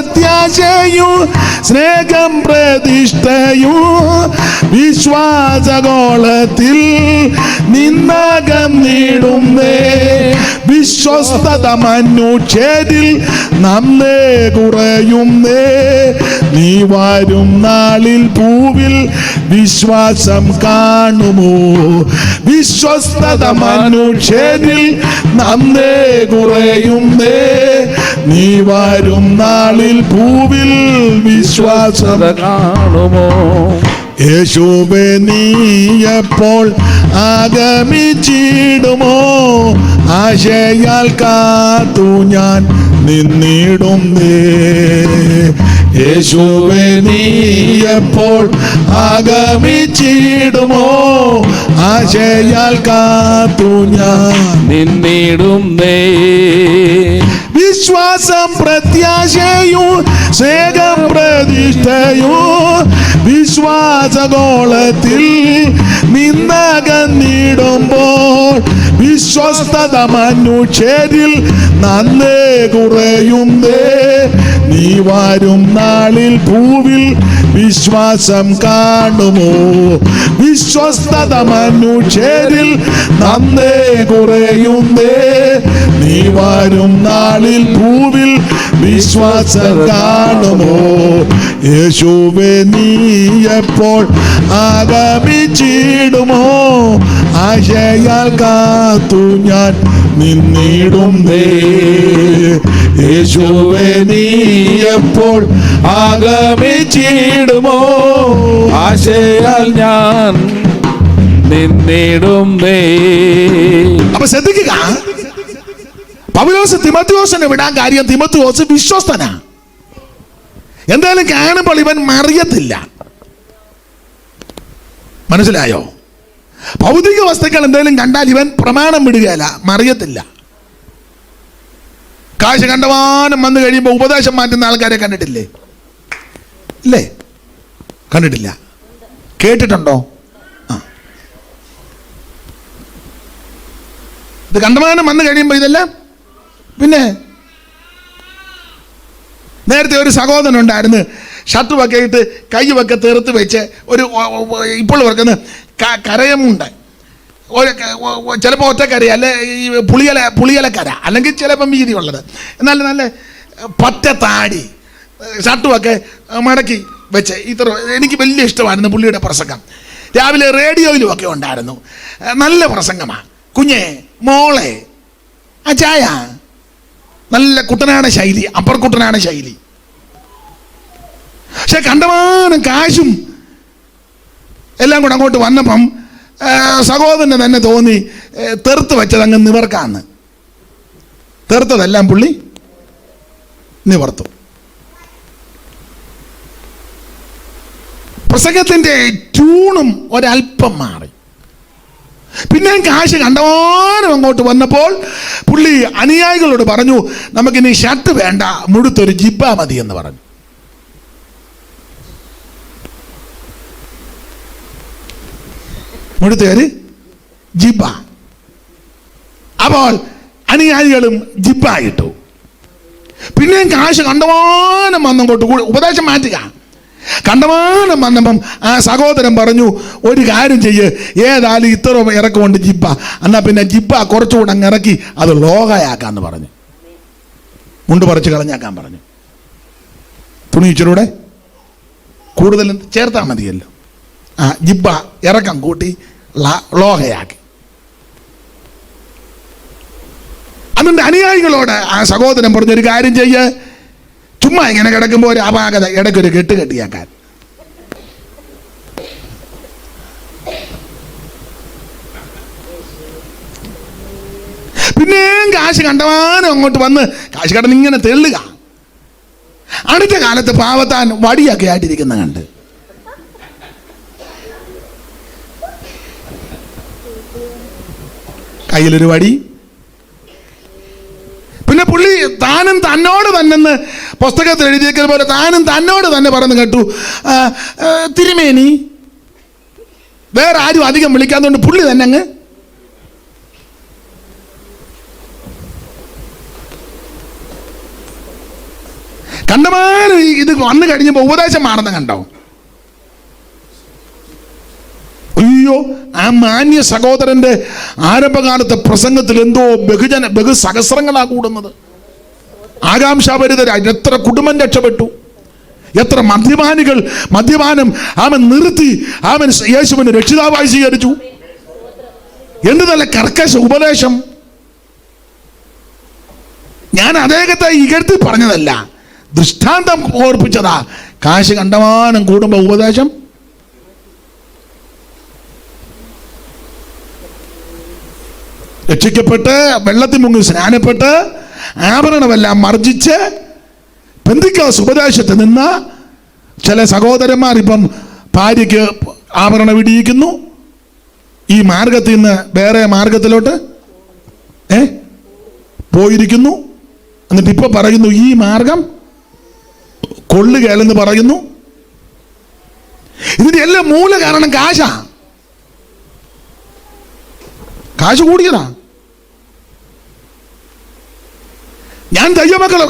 പ്രത്യാശയും സ്നേഹം പ്രതിഷ്ഠയും വിശ്വാസഗോളത്തിൽ നിന്നകം നീടുന്നേ. വിശ്വസ്തത മനുഷ്യരിൽ നമ്മെ കുറയുന്നേ. നീ വരും നാളിൽ പൂവിൽ വിശ്വാസം കാണുമോ? വിശ്വസ്തത മനുഷ്യരിൽ നന്ദേ കുറയുന്നേ. നീ വരും നാളിൽ പൂവിൽ വിശ്വാസം കാണുമോ? യേശുവെ നീയപ്പോൾ ആഗമിച്ചിടുമോ? ആശയാൽ കാത്തു ഞാൻ നിന്നിടും യേശുവെ നീയപ്പോൾ ആഗമിച്ചിടുമോ? ആശയാൽ കാത്തു ഞാൻ നിന്നിടും വിശ്വാസം പ്രത്യാശയും സ്നേഹം പ്രതിഷ്ഠയും വിശ്വാസഗോളത്തിൽ നിന്നകന്നിടുമ്പോൾ വിശ്വസ്തത മനുഷ്യരിൽ നന്നേ കുറയുന്നേ. നീ വരും നാളിൽ പൂവിൽ വിശ്വാസം കാണുമോ? വിശ്വസ്തത മനുഷ്യരിൽ നന്നേ കുറയുന്നേ. നീ വരും നാളിൽ പൂവിൽ വിശ്വാസം കാണുമോ? യേശുവെ നീ എപ്പോൾ ആഗമിച്ചിടുമോ? ആശയാൽ കാത്തു ഞാൻ നിന്നിടും നേ യേശുവെ നീ എപ്പോൾ ആഗമിച്ചിടുമോ? ആശയാൽ ഞാൻ നിന്നിടും അപ്പൊ ശ്രദ്ധിക്കുക. പൗലോസ് തിമത്യോസിനെ വിടാൻ കാര്യം തിമത്യോസ് വിശ്വസ്തനാ. എന്തായാലും കാണുമ്പോൾ ഇവൻ മറിയത്തില്ല. മനസ്സിലായോ? ഭൗതിക വസ്തുക്കൾ എന്തെങ്കിലും കണ്ടാൽ ഇവൻ പ്രമാണം വിടുകയല്ല മറിയത്തില്ല. കാശ് കണ്ടമാനം വന്നു കഴിയുമ്പോൾ ഉപദേശം മാറ്റുന്ന ആൾക്കാരെ കണ്ടിട്ടില്ലേ? ഇല്ലേ? കണ്ടിട്ടില്ല. കേട്ടിട്ടുണ്ടോ? ഇത് കണ്ടമാനം വന്നു കഴിയുമ്പോൾ ഇതെല്ലാം പിന്നെ നേരത്തെ ഒരു സഹോദരൻ ഉണ്ടായിരുന്നു. ഷർട്ട് വക്കയിട്ട് കൈ വക്ക തെറുത്ത് വെച്ച് ഒരു ഇപ്പോൾ വർക്കുന്ന കരയമുണ്ട് ചിലപ്പോൾ ഒറ്റക്കര അല്ലെ ഈ പുളിയല പുളിയലക്കര അല്ലെങ്കിൽ ചിലപ്പം വീതി ഉള്ളത് എന്നാൽ നല്ല പറ്റ താടി ഷർട്ടുമൊക്കെ മടക്കി വെച്ച് ഇത്ര എനിക്ക് വലിയ ഇഷ്ടമായിരുന്നു പുള്ളിയുടെ പ്രസംഗം. രാവിലെ റേഡിയോയിലും ഒക്കെ ഉണ്ടായിരുന്നു. നല്ല പ്രസംഗമാണ് കുഞ്ഞെ മോളെ അച്ചായ നല്ല കുട്ടനാട ശൈലി അപ്പർ കുട്ടനാട ശൈലി. പക്ഷെ കണ്ടമാനം കാശും എല്ലാം കൂടെ അങ്ങോട്ട് വന്നപ്പം ആ, സഹോദരന് തന്നെ തോന്നി തെറുത്ത് വെച്ചത് അങ്ങ് നിവർക്കാന്ന്. തെറുത്തതെല്ലാം പുള്ളി നിവർത്തു. പ്രസംഗത്തിന്റെ ട്യൂണും ഒരല്പം മാറി. പിന്നെ കാശ് കണ്ടമാനം അങ്ങോട്ട് വന്നപ്പോൾ പുള്ളി അനുയായികളോട് പറഞ്ഞു നമുക്കിനി ഷർട്ട് വേണ്ട മുഴുത്തൊരു ജിബ്ബ മതി എന്ന് പറഞ്ഞു. മുഴുത്തേര് ജിബ. അപ്പോൾ അനുയായികളും ജിബായിട്ടു പിന്നെയും കാശ് കണ്ടമാനം വന്നങ്ങോട്ട് കൂടി ഉപദേശം മാറ്റുക. കണ്ടമാനം വന്നപ്പം ആ സഹോദരൻ പറഞ്ഞു ഒരു കാര്യം ചെയ്യ്. ഏതായാലും ഇത്ര ഇറക്കമുണ്ട് ജിബ്ബ. എന്നാ പിന്നെ ജിബ്ബ കുറച്ചുകൂടെ അങ്ങ് ഇറക്കി അത് ലോകയാക്കാന്ന് പറഞ്ഞു. മുണ്ട് പറിച്ച് കളഞ്ഞാക്കാൻ പറഞ്ഞു. തുണി ഇച്ചിരൂടെ കൂടുതൽ ചേർത്താൽ മതിയല്ലോ. ആ ജിബ്ബ ഇറക്കം കൂട്ടി ലോഹയാക്കി അതുകൊണ്ട് അനുയായികളോട് ആ സഹോദരൻ പറഞ്ഞൊരു കാര്യം ചെയ്യ്. ചുമ്മാ ഇങ്ങനെ കിടക്കുമ്പോൾ ഒരു അപാകത ഇടയ്ക്കൊരു കെട്ട് കെട്ടിയാക്കാൻ. പിന്നെയും കാശ് കണ്ടവാനും അങ്ങോട്ട് വന്ന് കാശ് കടന്ന് ഇങ്ങനെ തെള്ളുക. അടുത്ത കാലത്ത് പാവത്താൻ വടിയൊക്കെ ആയിട്ടിരിക്കുന്ന കണ്ട്. കയ്യിലൊരു വടി. പിന്നെ പുള്ളി താനും തന്നോട് തന്നെന്ന് പുസ്തകത്തിൽ എഴുതിയേക്കുന്ന പോലെ താനും തന്നോട് തന്നെ പറഞ്ഞു കേട്ടു. തിരുമേനി വേറെ ആരും അധികം വിളിക്കാത്തതുകൊണ്ട് പുള്ളി തന്നെ അങ്ങ് കണ്ടമാനം ഇത് വന്നു കഴിഞ്ഞപ്പോൾ ഉപദേശം മാറുന്ന കണ്ടോ അയ്യോ ആ മാന്യ സഹോദരന്റെ ആരംഭകാലത്തെ പ്രസംഗത്തിൽ എന്തോ ബഹുജന ബഹു സഹസ്രങ്ങളാ കൂടുന്നത് ആകാംക്ഷാപരിതരായി എത്ര കുടുംബം രക്ഷപ്പെട്ടു. എത്ര മദ്യപാനികൾ മദ്യപാനം ആമൻ നിർത്തി ആമൻ യേശുവിന് രക്ഷിതാവായി സ്വീകരിച്ചു. എന്ത് നല്ല കർക്കശ ഉപദേശം. ഞാൻ അദ്ദേഹത്തെ ഇകഴ്ത്തി പറഞ്ഞതല്ല ദൃഷ്ടാന്തം ഓർപ്പിച്ചതാ. കാശ് കണ്ടമാനം കൂടുമ്പോ ഉപദേശം. രക്ഷിക്കപ്പെട്ട് വെള്ളത്തിൽ മുങ്ങി സ്നാനപ്പെട്ട് ആഭരണമെല്ലാം മർജിച്ച് പെന്തിക്കാസ് ഉപദേശത്ത് നിന്ന് ചില സഹോദരന്മാർ ഇപ്പം ഭാര്യയ്ക്ക് ആഭരണം ഇടിയിക്കുന്നു. ഈ മാർഗത്തിൽ നിന്ന് വേറെ മാർഗത്തിലോട്ട് ഏ പോയിരിക്കുന്നു. എന്നിട്ട് ഇപ്പൊ പറയുന്നു ഈ മാർഗം കൊള്ളുകയല്ലെന്ന് പറയുന്നു. ഇതിന്റെ എല്ലാം മൂല കാരണം കാശാ. കാശ് കൂടിയതാ. ഞാൻ ദൈവമക്കൾ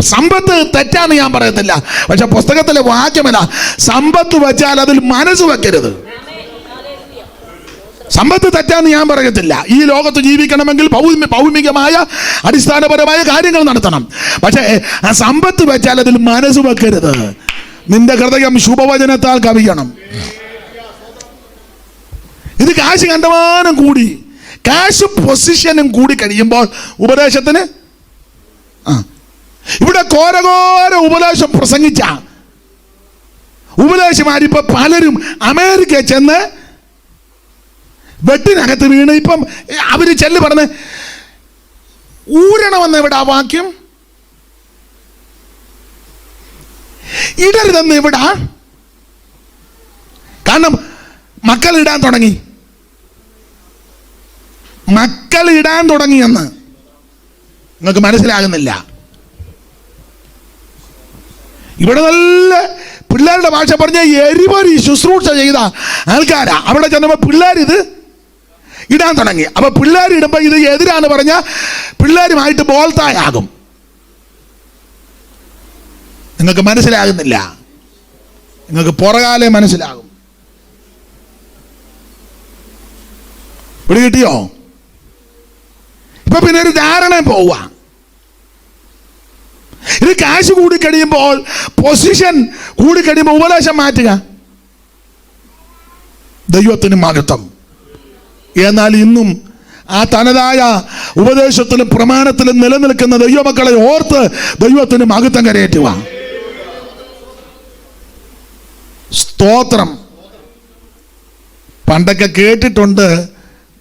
സമ്പത്ത് തെറ്റാന്ന് ഞാൻ പറയത്തില്ല. പക്ഷെ പുസ്തകത്തിലെ വാക്യമല്ല സമ്പത്ത് വെച്ചാൽ അതിൽ മനസ്സ് വെക്കരുത്. സമ്പത്ത് തെറ്റാന്ന് ഞാൻ പറയത്തില്ല. ഈ ലോകത്ത് ജീവിക്കണമെങ്കിൽ ഭൗമി ഭൗമികമായ അടിസ്ഥാനപരമായ കാര്യങ്ങൾ നടത്തണം. പക്ഷേ സമ്പത്ത് വെച്ചാൽ അതിൽ മനസ്സ് വെക്കരുത്. നിന്റെ ഹൃദയം ശുഭവചനത്താൽ കവിയണം. ഇത് കാശ് കണ്ടമാനം കൂടി. കാശ് പൊസിഷനും കൂടി കഴിയുമ്പോൾ ഉപദേശത്തിന് ആ. ഇവിടെ കോരകോര ഉപദേശം പ്രസംഗിച്ച ഉപദേശമാരിപ്പോ പലരും അമേരിക്ക ചെന്ന് വെട്ടിനകത്ത് വീണ്. ഇപ്പം അവർ ചെല്ല് പറഞ്ഞ് ഊരണമെന്ന് ഇവിടെ ആ വാക്യം? ഇടരുതെന്ന് ഇവിടെ കാരണം മക്കൾ ഇടാൻ തുടങ്ങി. മക്കൾ ഇടാൻ തുടങ്ങിയെന്ന് നിങ്ങൾക്ക് മനസ്സിലാകുന്നില്ല. ഇവിടെ നല്ല പിള്ളേരുടെ ഭാഷ പറഞ്ഞ എരിപൊരി ശുശ്രൂഷ ചെയ്ത ആൾക്കാരാ. അവിടെ ചെന്നപ്പോൾ പിള്ളേർ ഇത് ഇടാൻ തുടങ്ങി. അപ്പൊ പിള്ളേർ ഇടുമ്പോൾ ഇത് എതിരാന്ന് പറഞ്ഞ പിള്ളേരുമായിട്ട് ബോൾത്തായാകും. നിങ്ങൾക്ക് മനസ്സിലാകുന്നില്ല. നിങ്ങൾക്ക് പുറകാലേ മനസ്സിലാകും. പിടി കിട്ടിയോ ഇപ്പൊ പിന്നെ ഒരു ധാരണ പോവുക. ഇത് കാശ് കൂടിക്കഴിയുമ്പോൾ പൊസിഷൻ കൂടിക്കഴിയുമ്പോൾ ഉപദേശം മാറ്റുക. ദൈവത്തിന് മഹത്വം. എന്നാൽ ഇന്നും ആ തനതായ ഉപദേശത്തിലും പ്രമാണത്തിലും നിലനിൽക്കുന്ന ദൈവമക്കളെ ഓർത്ത് ദൈവത്തിന് മഹത്വം കരയേറ്റുക. സ്തോത്രം. പണ്ടൊക്കെ കേട്ടിട്ടുണ്ട്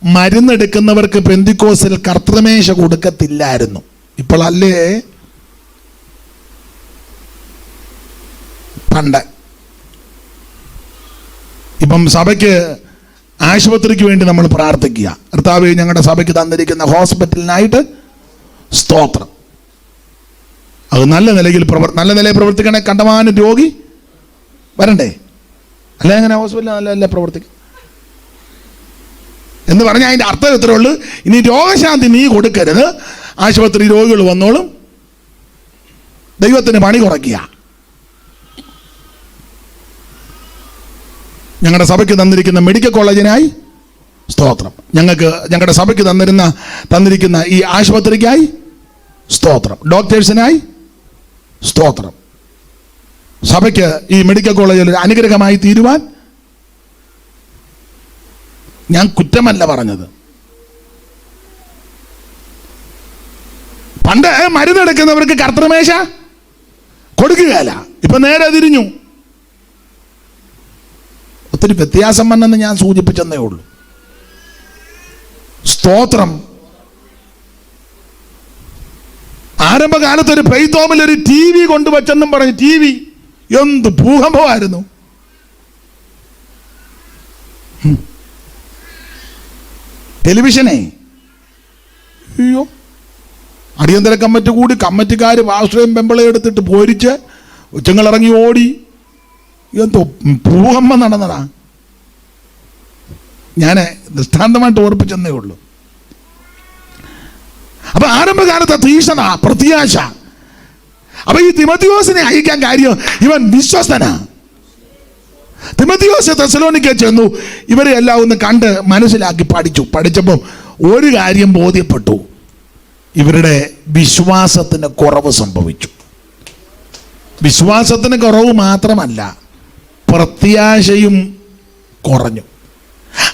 മരുന്നെടുക്കുന്നവർക്ക് പെന്തിക്കോസിൽ കർത്തൃമേശ കൊടുക്കത്തില്ലായിരുന്നു. ഇപ്പോൾ അല്ലേ പണ്ട്. ഇപ്പം സഭയ്ക്ക് ആശുപത്രിക്ക് വേണ്ടി നമ്മൾ പ്രാർത്ഥിക്കുക. കർത്താവ് ഞങ്ങളുടെ സഭയ്ക്ക് തന്നിരിക്കുന്ന ഹോസ്പിറ്റലിനായിട്ട് സ്തോത്രം. അത് നല്ല നിലയിൽ പ്രവർ നല്ല നിലയിൽ പ്രവർത്തിക്കണേ കണ്ടമാനം രോഗി വരണ്ടേ? അല്ല അങ്ങനെ ഹോസ്പിറ്റലിൽ നല്ല നല്ല പ്രവർത്തിക്കും എന്ന് പറഞ്ഞാൽ അതിന്റെ അർത്ഥം ഇത്രേ ഉള്ളൂ. ഇനി രോഗശാന്തി നീ കൊടുക്കരുത്. ആശുപത്രി രോഗികൾ വന്നോളും. ദൈവത്തിന് പണി കുറയ്ക്കുക. ഞങ്ങളുടെ സഭയ്ക്ക് തന്നിരിക്കുന്ന മെഡിക്കൽ കോളേജിനായി സ്തോത്രം. ഞങ്ങൾക്ക് ഞങ്ങളുടെ സഭയ്ക്ക് തന്നിരുന്ന തന്നിരിക്കുന്ന ഈ ആശുപത്രിക്കായി സ്തോത്രം. ഡോക്ടേഴ്സിനായി സ്തോത്രം. സഭയ്ക്ക് ഈ മെഡിക്കൽ കോളേജിൽ ഒരു അനുഗ്രഹമായി തീരുവാൻ ഞാൻ കുറ്റമല്ല പറഞ്ഞത്. പണ്ട് മരുന്നെടുക്കുന്നവർക്ക് കർത്തൃമേശ കൊടുക്കുകയല്ല. ഇപ്പൊ നേരെ തിരിഞ്ഞു. ഒത്തിരി വ്യത്യാസം വന്നെന്ന് ഞാൻ സൂചിപ്പിച്ചെന്നേ ഉള്ളൂ. സ്തോത്രം. ആരംഭകാലത്ത് ഒരു പെയ്ത്തോമിൽ ഒരു ടി വി കൊണ്ടുവച്ചെന്നും പറഞ്ഞു ടി വി എന്ത് ഭൂകമ്പമായിരുന്നു. ടെലിവിഷനെ. അയ്യോ. അടിയന്തര കമ്മിറ്റി കൂടി കമ്മിറ്റിക്കാർ വാഷ്ട്രയും പെമ്പിളെ എടുത്തിട്ട് പോരിച്ച് ഉച്ചങ്ങളിറങ്ങി ഓടി. എന്തോ ഭൂകമ്പം നടന്നതാ. ഞാൻ ദൃഷ്ടാന്തമായിട്ട് ഓർപ്പിച്ചെന്നേ ഉള്ളൂ. അപ്പൊ ആരംഭകാലത്തെ തീക്ഷണ പ്രത്യാശ. അപ്പൊ ഈ തിമതിയോസിനെ അയക്കാൻ കാര്യം ഇവൻ വിശ്വസ്തനാ. തിമത്തിയോസ് തെസലോണിക്ക ചെന്നു. ഇവരെ എല്ലാം ഒന്ന് കണ്ട് മനസ്സിലാക്കി പഠിച്ചു. പഠിച്ചപ്പം ഒരു കാര്യം ബോധ്യപ്പെട്ടു. ഇവരുടെ വിശ്വാസത്തിന് കുറവ് സംഭവിച്ചു. വിശ്വാസത്തിന് കുറവ് മാത്രമല്ല പ്രത്യാശയും കുറഞ്ഞു.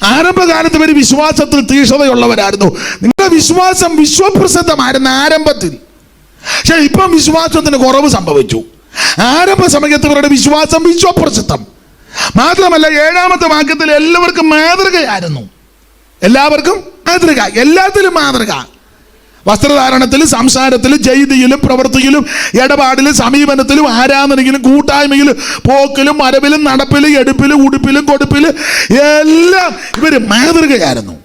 ആരംഭകാലത്ത് ഇവർ വിശ്വാസത്തിൽ തീക്ഷണതയുള്ളവരായിരുന്നു നിങ്ങളുടെ വിശ്വാസം വിശ്വപ്രസിദ്ധമായിരുന്നു ആരംഭത്തിൽ. പക്ഷെ ഇപ്പം വിശ്വാസത്തിന് കുറവ് സംഭവിച്ചു. ആരംഭ സമയത്ത് ഇവരുടെ വിശ്വാസം വിശ്വപ്രസിദ്ധം. മാത്രമല്ല ഏഴാമത്തെ വാക്യത്തിൽ എല്ലാവർക്കും മാതൃകയായിരുന്നു. എല്ലാവർക്കും മാതൃക. എല്ലാത്തിലും മാതൃക. വസ്ത്രധാരണത്തിലും സംസാരത്തിലും ചെയ്തിയിലും പ്രവൃത്തിയിലും ഇടപാടിലും സമീപനത്തിലും ആരാധനയിലും കൂട്ടായ്മയിലും പോക്കിലും മരവിലും നടപ്പിലും എടുപ്പിലും ഉടുപ്പിലും കൊടുപ്പിലും എല്ലാം ഇവർ മാതൃകയായിരുന്നു.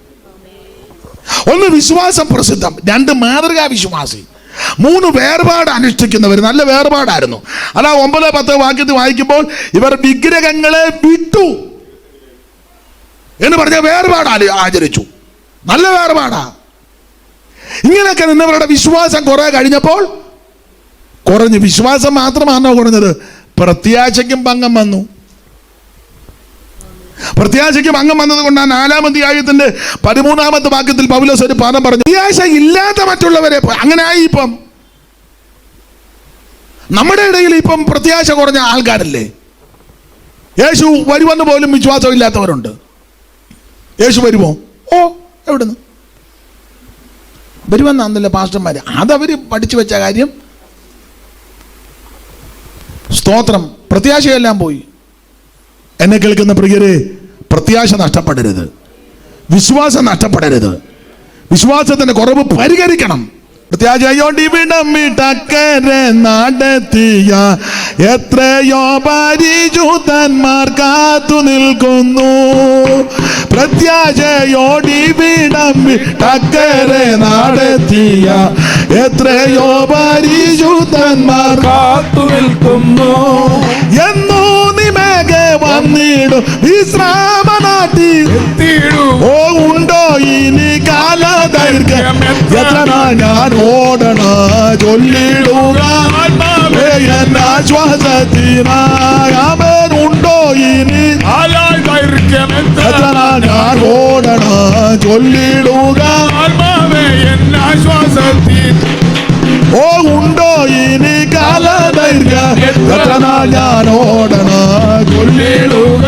ഒന്ന് വിശ്വാസം പ്രസിദ്ധം രണ്ട് മാതൃകാ വിശ്വാസി മൂന്ന് വേർപാട് അനുഷ്ഠിക്കുന്നവർ നല്ല വേർപാടായിരുന്നു. അതാ ഒമ്പത് പത്ത് വാക്യത്തിൽ വായിക്കുമ്പോൾ ഇവർ വിഗ്രഹങ്ങളെ വിട്ടു എന്ന് പറഞ്ഞ വേർപാട് ആചരിച്ചു. നല്ല വേർപാടാ. ഇങ്ങനെയൊക്കെ നിന്നവരുടെ വിശ്വാസം കുറെ കഴിഞ്ഞപ്പോൾ കുറഞ്ഞു വിശ്വാസം മാത്രമാണോ കുറഞ്ഞത്? പ്രത്യാശയ്ക്കും ഭംഗം വന്നു. പ്രത്യാശയ്ക്ക് ഭംഗം വന്നത് കൊണ്ടാണ് നാലാം അധ്യായത്തിന്റെ പതിമൂന്നാമത്തെ വാക്യത്തിൽ പൗലോസ് ഒരു പാദം പറഞ്ഞു. പ്രത്യാശ ഇല്ലാത്ത മറ്റുള്ളവരെ അങ്ങനെ ആയി ഇപ്പം. നമ്മുടെ ഇടയിൽ ഇപ്പം പ്രത്യാശ കുറഞ്ഞ ആൾക്കാരല്ലേ? യേശു വരുമെന്ന് പോലും വിശ്വാസം ഇല്ലാത്തവരുണ്ട്. യേശു വരുമോ? ഓ എവിടുന്ന്? വരുമെന്നാന്നല്ലോ പാസ്റ്റർമാർ അതവര് പഠിച്ചു വെച്ച കാര്യം. സ്തോത്രം. പ്രത്യാശയെല്ലാം പോയി. എന്നെ കേൾക്കുന്ന പ്രിയരെ പ്രത്യാശ നഷ്ടപ്പെടരുത്. വിശ്വാസം നഷ്ടപ്പെടരുത്. വിശ്വാസത്തിന്റെ കുറവ് പരിഹരിക്കണം. പ്രത്യാശയോടിവിടം വിട്ടക്കരെ നടത്തിയ എത്രയോ പരിചൂതന്മാർ കാത്തു നിൽക്കുന്നു. പ്രത്യാശയോടിവിടം വിട്ടക്കരെ നടത്തിയ എത്രയോ പരിചൂതന്മാർ കാത്തു നിൽക്കുന്നു. എന്നോ നിമകെ വന്നിടും വിശ്രാമ നാട്ടിൽ ഓ ഉണ്ടോ ഇനി കാലദൈർഘ്യം? എത്ര ഞാൻ ചൊല്ലിടുക. ഏ, എൻ ആശ്വാസത്തിനായി അവൻ ഉണ്ടോ ഇനി? എത്ര നാൾ ഞാൻ ഓടണ ചൊല്ലിടുക. ഓ ഉണ്ടോ ഇനി കാലദൈർഘ്യം? എത്ര നാൾ ഞാൻ ഓടണ ചൊല്ലിടുക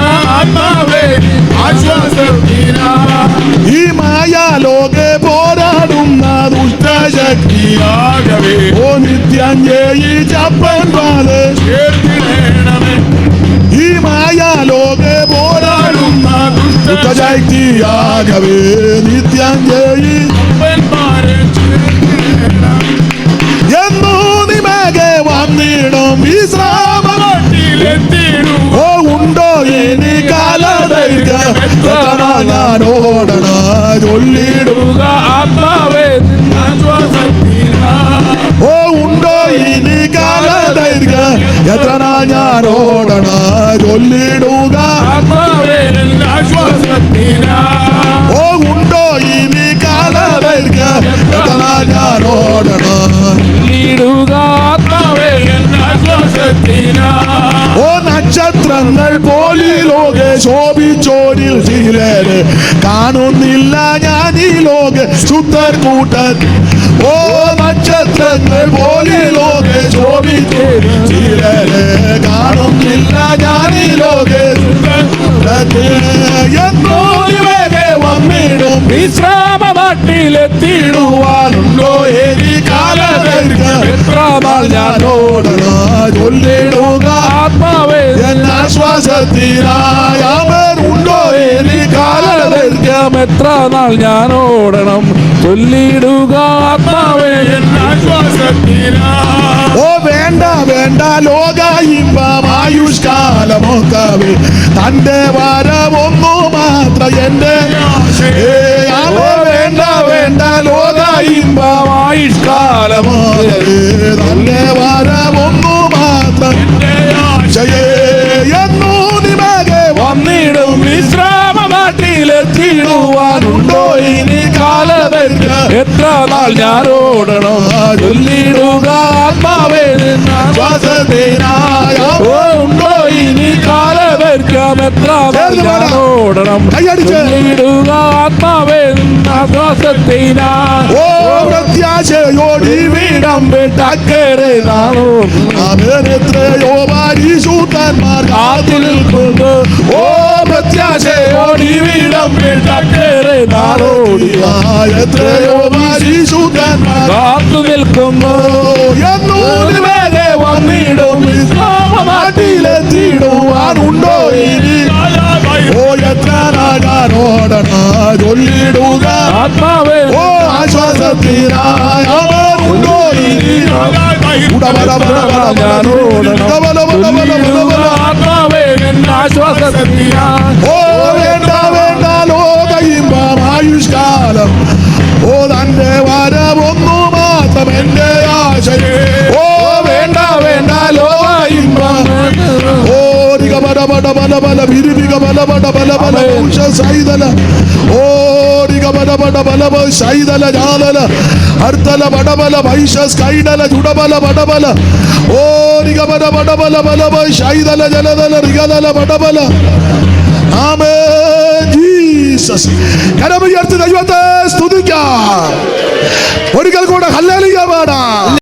ദുഷ്ടശക്തിയാകവേ നിത്യം ജയി എന്നോ നിമകെ വന്നിടും ഓ ഉണ്ടോ ഇനി കാലദൈർഘ്യം? എത്ര നാൾ ഞാൻ ഓടണ ചൊല്ലിടുക ഓ ഉണ്ടോ ഇനി കാലദൈർഘ്യം? എത്ര ഓടണ ചൊല്ലിടുക. ഓ നക്ഷത്രങ്ങൾ പോലി ലോക ശോഭിച്ചോരിൽ ചിലര് കാണുന്നില്ല ഞാൻ ഈ ലോക ശുദ്ധർ കൂട്ടൻ ഓ നക്ഷത്രങ്ങൾ പോലി ലോക ശോഭിച്ചോരിൽ ചിലര് കാണുന്നില്ല ഞാൻ ഈ ലോക എന്നോ ഇവരെ നാട്ടിലെത്തിയിടുവാനുണ്ടോ ഏരി കാലദൈർഘ്യം എത്ര നാൾ ഞാൻ ഓടണ? ചൊല്ലിടുക. ആത്മാവേ എന്നാശ്വാസത്തിനായ അവർ ഉണ്ടോ? ഏരി ദൈർഘ്യം എത്ര നാൾ ഞാൻ ഓടണം? ചൊല്ലിടുക. ആത്മാവേ ഓ വേണ്ട വേണ്ട. ലോക ഇമ്പമായുഷ്കാലമൊക്കവേ തന്റെ വാരമൊന്നു മാത്രം എന്റെ ഇമ്പമായിഷ്കാലമായത് നല്ല വരമൊന്നു മാത്രം എന്നു നിമകെ വന്നിടും വിശ്രാമ നാട്ടിലെത്തിയിടുവാനുണ്ടോ ഇനി കാലമെന്ന് എത്ര നാൾ ഞാനോടണം ചൊല്ലിടുക ആത്മാവേ ശ്വാസത്തിനായ ഉണ്ടോ ഇനി കാല പാടാം. എത്ര ഓടണം ചൊല്ലിടുക ആത്മാവേ ആശ്വാസത്തിനാ. ഓ പ്രത്യാശയോടി വീടം വിട്ടക്കരെ നാളോ. അവൻ എത്രയോ പരിശുദ്ധന്മാർ കാത്തു നിൽക്കുന്നു ഓ പ്രത്യാശയോടി വീടം വിട്ടക്കരെ നാളോടി എത്രയോ പരിശുദ്ധന്മാർ കാത്തു നിൽക്കുന്നു. എന്നൂര് വേഗെ വന്നിടും. വിശ്രാമ നാട്ടിലെത്തിയിടുവാനുണ്ടോ ചൊല്ലിടുക. ആത്മാവേ. ഓ ആശ്വാസത്തിനായി ആത്മാവേ എന്റെ ആശ്വാസത്തിനാ ഓ വേണ്ട വേണ്ട ലോകയിമ്പം ആയുഷ്കാലം. ഓ തന്റെ വരവൊന്നു മാത്രം എന്റെ ആശയേ. bala bala bala biri biga bala bala bala bala usha saidala o riga bala bala bala bala saidala jalala artala bada bala bhaisha skaidala juda bala bada bala o riga bada bada bala bala bala saidala jaladala riga dala bada bala ആമേൻ Jesus കരമുയർത്തി ദൈവത്തെ സ്തുതിക്കാം ഒരിക്കൽ കൂടെ hallelujah പാടാം